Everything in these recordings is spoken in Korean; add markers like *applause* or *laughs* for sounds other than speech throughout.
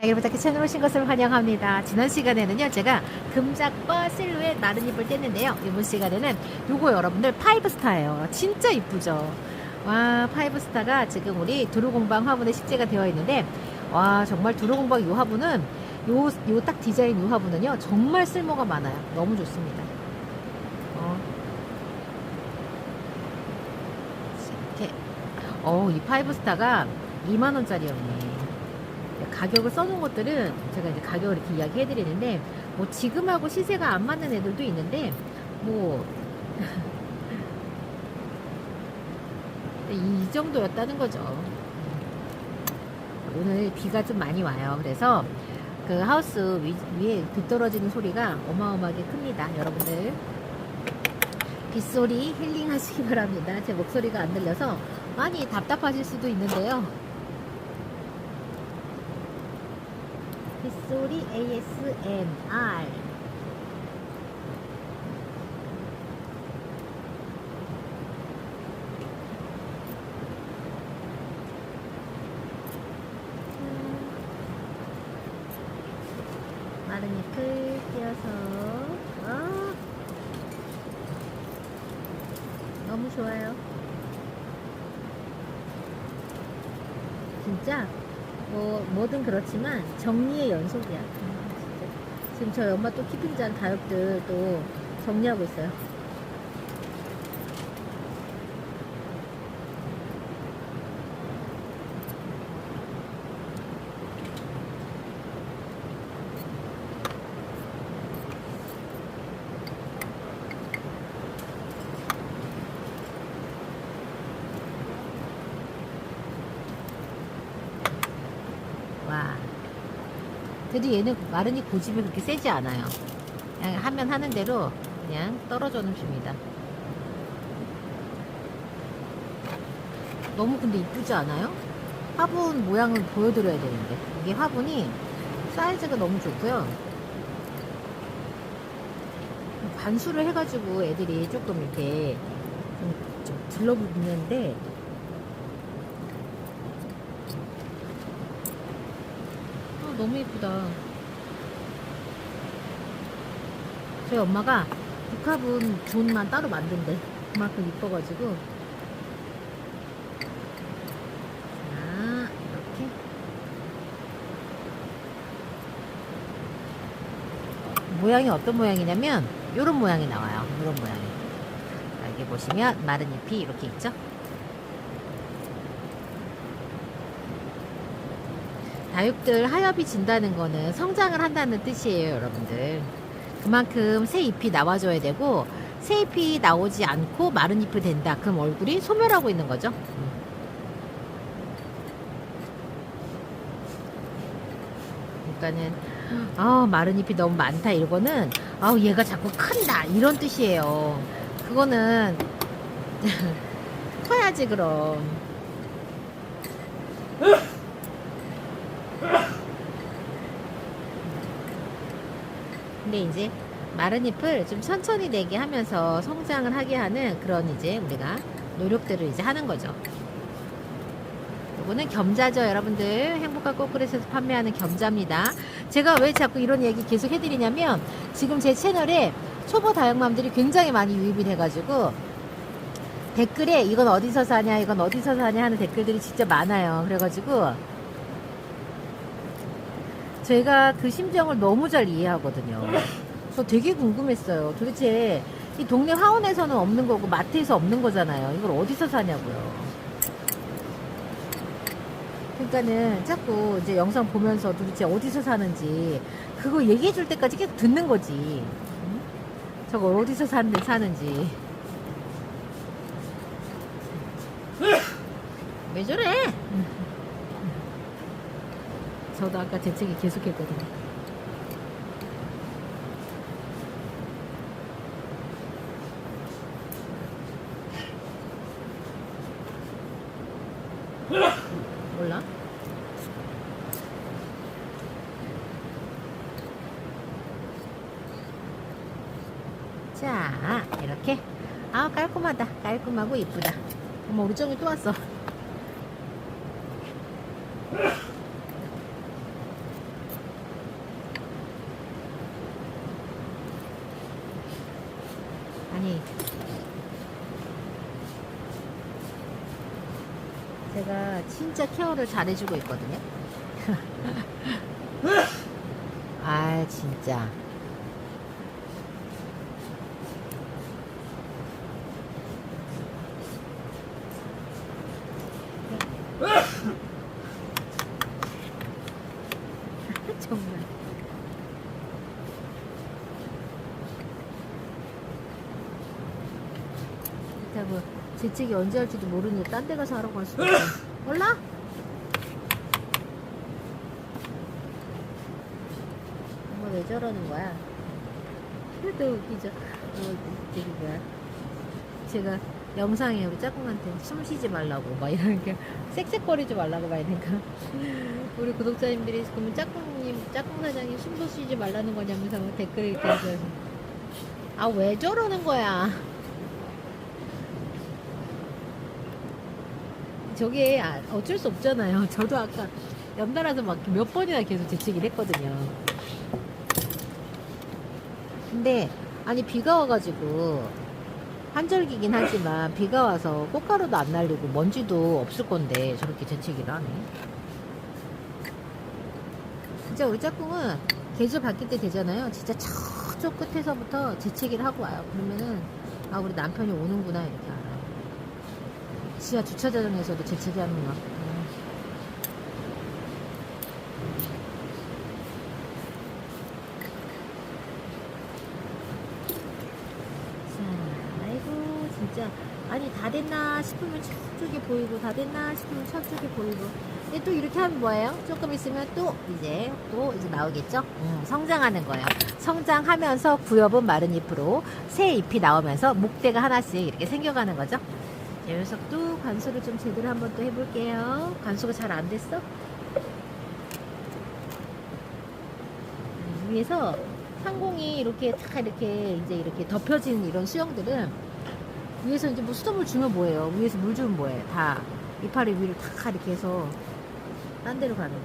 여러분께 채널 오신 것을 환영합니다. 지난 시간에는요, 제가 금작과 실루엣 나른 잎을 뗐는데요. 이번 시간에는 요거 여러분들 파이브스타예요. 진짜 이쁘죠? 와, 파이브스타가 지금 우리 두루공방 화분에 식재가 되어 있는데, 와, 정말 두루공방 이 화분은 요, 요 딱 디자인 이 화분은요, 정말 쓸모가 많아요. 너무 좋습니다. 어. 이렇게. 어, 이 파이브스타가 2만원짜리였네. 가격을 써놓은 것들은 제가 이제 가격을 이렇게 이야기해 드리는데 뭐 지금하고 시세가 안 맞는 애들도 있는데 뭐 *laughs* 이 정도였다는 거죠. 오늘 비가 좀 많이 와요. 그래서 그 하우스 위, 위에 비 떨어지는 소리가 어마어마하게 큽니다. 여러분들 빗소리 힐링 하시기 바랍니다. 제 목소리가 안 들려서 많이 답답하실 수도 있는데요. 빗소리 ASMR 마른 잎을 띄어서. 아, 너무 좋아요. 진짜 뭐 뭐든 그렇지만 정리의 연속이야. 아, 진짜. 지금 저희 엄마 또 키핑잔 다육들 또 정리하고 있어요. 와. 그래도 얘는 마른이 고집이 그렇게 세지 않아요. 그냥 하면 하는 대로 그냥 떨어져 줍니다. 너무 근데 이쁘지 않아요? 화분 모양을 보여드려야 되는데 이게 화분이 사이즈가 너무 좋고요. 반수를 해가지고 애들이 조금 이렇게 좀, 좀 들러붙는데 너무 예쁘다. 저희 엄마가 국화분 존만 따로 만든대. 그만큼 이뻐가지고. 자, 이렇게. 모양이 어떤 모양이냐면, 요런 모양이 나와요. 요런 모양이. 자, 여기 보시면 마른 잎이 이렇게 있죠? 다육들 하엽이 진다는 거는 성장을 한다는 뜻이에요, 여러분들. 그만큼 새 잎이 나와줘야 되고, 새 잎이 나오지 않고 마른 잎이 된다. 그럼 얼굴이 소멸하고 있는 거죠. 음. 그러니까는, 아, 마른 잎이 너무 많다. 이거는, 아, 얘가 자꾸 큰다. 이런 뜻이에요. 그거는, *laughs* 커야지, 그럼. 근데 이제 마른 잎을 좀 천천히 내게 하면서 성장을 하게 하는 그런 이제 우리가 노력들을 이제 하는 거죠. 요거는 겸자죠, 여러분들. 행복한 꽃그릇에서 판매하는 겸자입니다. 제가 왜 자꾸 이런 얘기 계속 해드리냐면 지금 제 채널에 초보 다육맘들이 굉장히 많이 유입이 돼가지고 댓글에 이건 어디서 사냐, 이건 어디서 사냐 하는 댓글들이 진짜 많아요. 그래가지고 제가 그 심정을 너무 잘 이해하거든요. 저 되게 궁금했어요. 도대체 이 동네 화원에서는 없는 거고 마트에서 없는 거잖아요. 이걸 어디서 사냐고요. 그러니까는 자꾸 이제 영상 보면서 도대체 어디서 사는지 그거 얘기해 줄 때까지 계속 듣는 거지. 응? 저거 어디서 사는데 사는지. *laughs* 왜 저래? 저도 아까 재채기 계속했거든요. 몰라? 자, 이렇게. 아, 깔끔하다. 깔끔하고 이쁘다. 어머, 우리 정이 또 왔어. 아니 제가 진짜 케어를 잘해주고 있거든요. *laughs* 아 진짜. *laughs* 정말. 뭐 재채기 언제 할지도 모르니 딴 데 가서 하라고 할 수도 있고 *laughs* 몰라? 엄마 왜 저러는 거야? 또 웃기죠. 어, 저기 뭐야. 제가 영상에 우리 짝꿍한테 숨 쉬지 말라고 막 이러니까 쌕쌕거리지 말라고 막 이러니까. 우리 구독자님들이 그러면 짝꿍님 짝꿍 사장님 숨도 쉬지 말라는 거냐면서 막 댓글을 이렇게 해서 아왜 저러는 거야 저게 아- 어쩔 수 없잖아요. *laughs* 저도 아까 연달아서 막 몇 번이나 계속 재채기를 했거든요. 근데 아니 비가 와가지고 한절기긴 하지만 비가 와서 꽃가루도 안 날리고 먼지도 없을 건데 저렇게 재채기를 하네. 진짜 우리 짝꿍은 계절 바뀔 때 되잖아요. 진짜 저쪽 끝에서부터 재채기를 하고 와요. 그러면은 아 우리 남편이 오는구나 이렇게. 지하 주차장에서도 재채기 아이고 진짜 아니 다 됐나 싶으면 저쪽에 보이고 다 됐나 싶으면 저쪽에 보이고 근데 또 이렇게 하면 뭐예요? 조금 있으면 또 이제 또 이제 나오겠죠? 음, 성장하는 거예요. 성장하면서 구엽은 마른 잎으로 새 잎이 나오면서 목대가 하나씩 이렇게 생겨가는 거죠. 이 녀석도 관수를 좀 제대로 한번 또 해볼게요. 관수가 잘 안 됐어? 음, 위에서 상공이 이렇게 다 이렇게 이제 이렇게 덮여진 이런 수영들은 위에서 이제 뭐 수돗물 주면 뭐예요? 위에서 물 주면 뭐예요? 다 이파리 위를 다 이렇게 해서 딴 데로 가는 거.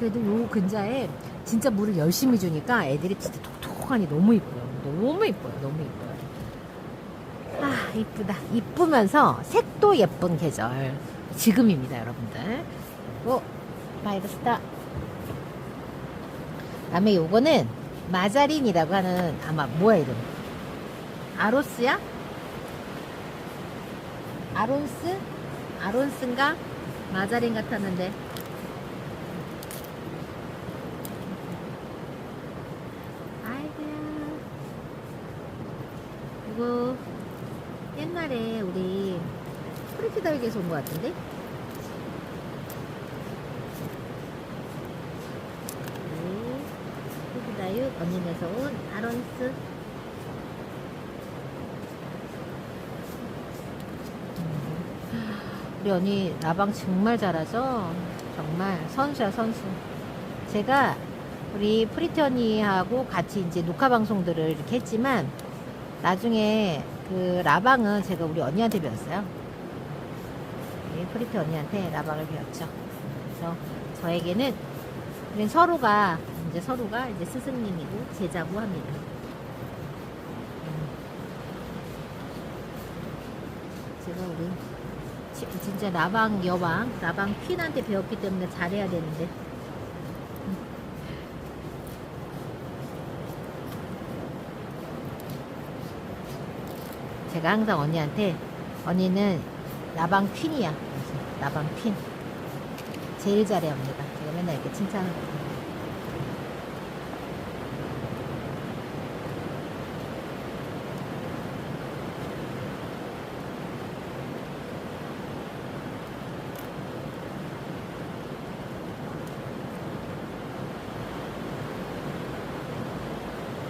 그래도 요 근자에 진짜 물을 열심히 주니까 애들이 진짜 톡톡하니 너무 이뻐요. 너무 이뻐요. 너무 이뻐요. 아, 이쁘다. 이쁘면서 색도 예쁜 계절. 지금입니다, 여러분들. 오, 바이러스다. 다음에 요거는 마자린이라고 하는 아마 뭐야 이름? 아로스야? 아론스? 아론스인가? 마자린 같았는데. 아이고야. 이거 옛날에 우리 프리티다육에서 온 것 같은데? 네. 프리티다육 언니네서 온 아론스. 음. 우리 언니 라방 정말 잘하죠? 정말 선수야 선수. 제가 우리 프리티 언니하고 같이 이제 녹화 방송들을 이렇게 했지만 나중에 그 라방은 제가 우리 언니한테 배웠어요. 프리티 언니한테 라방을 배웠죠. 그래서 저에게는 서로가 이제 서로가 이제 스승님이고 제자고 합니다. 음. 제가 우리 지- 진짜 라방 여왕, 라방 퀸한테 배웠기 때문에 잘해야 되는데 제가 항상 언니한테 언니는 라방 퀸이야. 라방 퀸. 제일 잘해 언니가. 제가 맨날 이렇게 칭찬하거든요.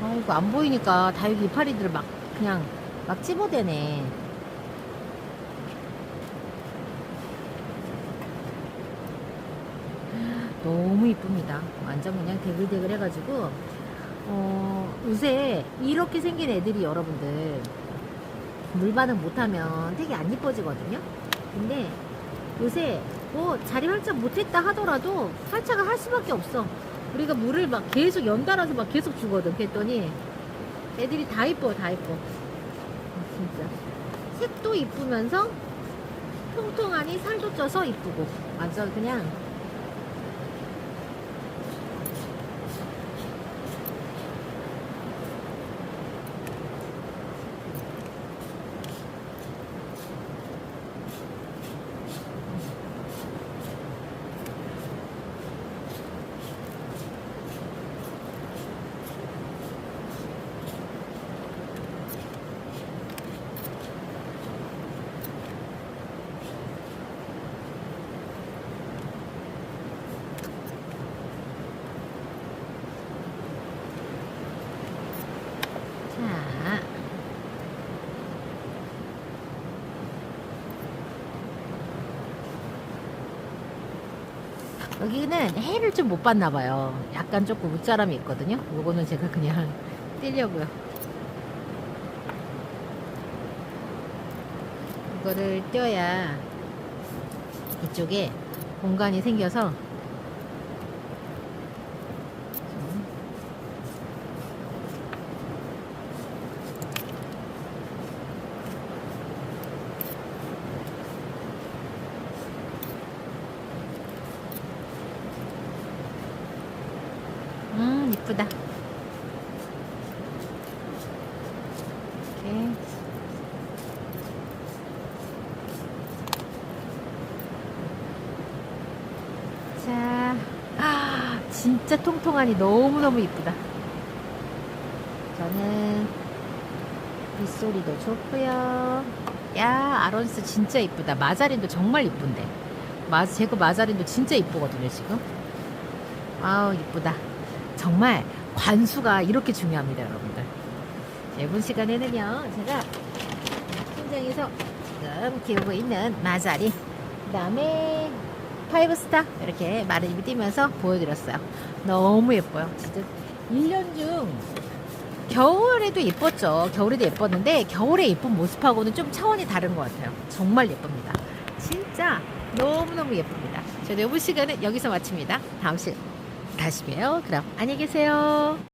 아이고 안 보이니까 다육이 이파리들을 막 그냥 막 찝어대네. 너무 이쁩니다. 완전 그냥 대글대글 해가지고, 어, 요새 이렇게 생긴 애들이 여러분들 물 반응 못하면 되게 안 이뻐지거든요? 근데 요새 뭐 자리 활짝 못했다 하더라도 활착을 할 수밖에 없어. 우리가 물을 막 계속 연달아서 막 계속 주거든. 그랬더니 애들이 다 이뻐, 다 이뻐. 진짜. 색도 이쁘면서 통통하니 살도 쪄서 이쁘고 완전 그냥 자. 여기는 해를 좀 못 봤나 봐요. 약간 조금 웃자람이 있거든요. 요거는 제가 그냥 *laughs* 떼려고요. 이거를 떼어야 이쪽에 공간이 생겨서 좀 음, 이쁘다. 이렇게. 자, 아, 진짜 통통하니 너무너무 이쁘다. 저는 빗소리도 좋고요. 야, 아론스 진짜 이쁘다. 마자린도 정말 이쁜데. 마, 제거 마자린도 진짜 이쁘거든요, 지금. 아우, 이쁘다. 정말 관수가 이렇게 중요합니다, 여러분들. 자, 이번 시간에는요, 제가 팀장에서 지금 키우고 있는 마자리, 그 다음에 파이브스타 이렇게 마른 입이 뛰면서 보여드렸어요. 너무 예뻐요. 진짜 1년 중 겨울에도 예뻤죠. 겨울에도 예뻤는데 겨울에 예쁜 모습하고는 좀 차원이 다른 것 같아요. 정말 예쁩니다. 진짜 너무너무 예쁩니다. 저는 이번 시간은 여기서 마칩니다. 다음 시간 다시 봬요. 그럼 안녕히 계세요.